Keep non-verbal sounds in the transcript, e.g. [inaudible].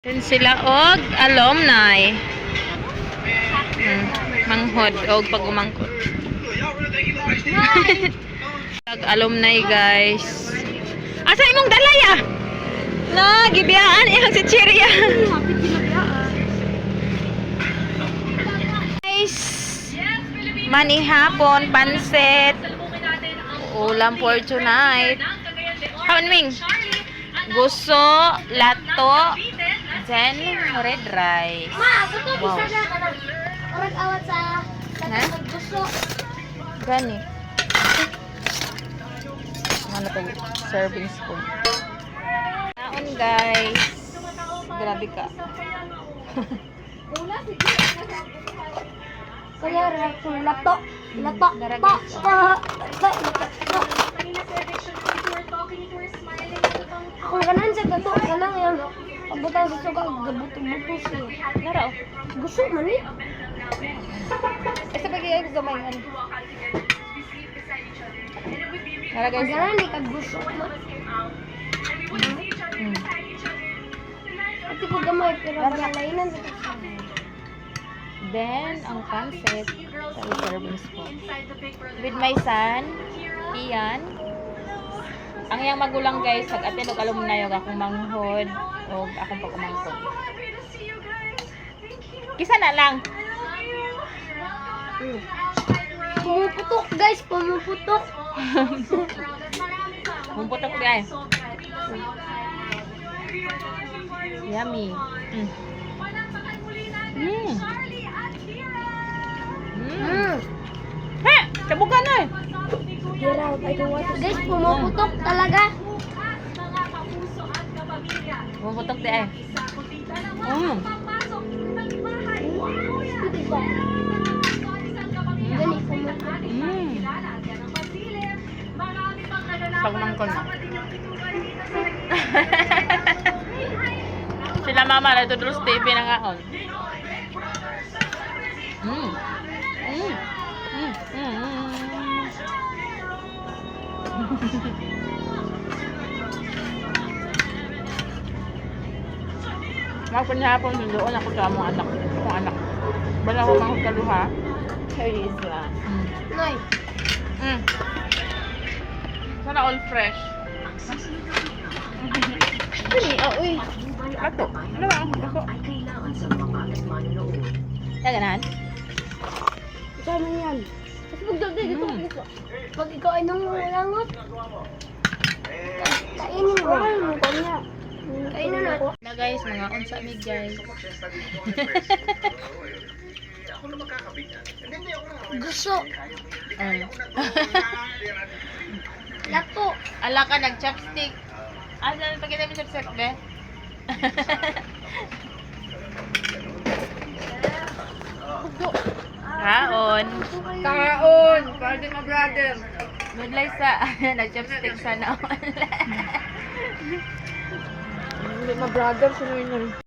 Din sila og alumni. Hmm, manghod og [laughs] pag umangkot. Ag alumni guys. Asa imong dalaya? Na gibiyaan iyang si Cheria. [laughs] guys. Mani hapon, pansit. Ulam for tonight. Hawan Gusto, lato, then red rice. Ma, ako to Wow. bisa na ka nag Orag awat sa Ha? gusto. Gani. Ano to? Serving spoon. Naon guys. Grabe ka. Una [laughs] si Kaya ra kung lato. Lato. Dara, To. guys. To. To. To. Ako kanan sa gato kanang yan. Pagbutan sa suka gabuto-buto siya. Nara oh. Gusto man ni. Eh sabagay ay gamay ano. Nara guys. Ganan ni kag gusto mo. Hmm. Ati ko gamay pero galainan sa kasama. Then, ang pancit, tayo serving spoon. With my son, Ian. Ang iyang magulang guys, nag-attend og alumni og akong manghod o akong pag-umangkot. Kisa na lang. Pumuputok guys, pumuputok. [laughs] Humputok di ay. Yummy. Mm. Mm. Mm. Mm. Ha! Kabuka na eh. Get out, I don't want to. Guys, pumuputok talaga. Humputok di ay. Mm. Pumuputok. Mm. Pagmangkol na. [laughs] Sila mama na ito sa TV na ngaon. Mm. Mm. Magpanihapon doon ako sa among anak. Akong anak. Bala ko mga kaluha. Hey, Isla. Mm. Noy, Mm. Sana all fresh. gani, ah, uy. Ato. Ano ba ang ato? Taganan? Ikaw man yan. Kasi pag dagdag ito, Mm. ito. Pag ikaw ay nangungulangot, kainin mo. Kainin mo kanya. Kainin na. Na guys, mga unsa mi guys. Gusto. Mm. Lato. Ala ka nag chopstick. Asa na pagkita mi chopstick be? Kaon. Kaon. Pwede na brother. Mudlay sa [laughs] nag chopstick sa naon. [laughs] Hindi ma brother, sino yun?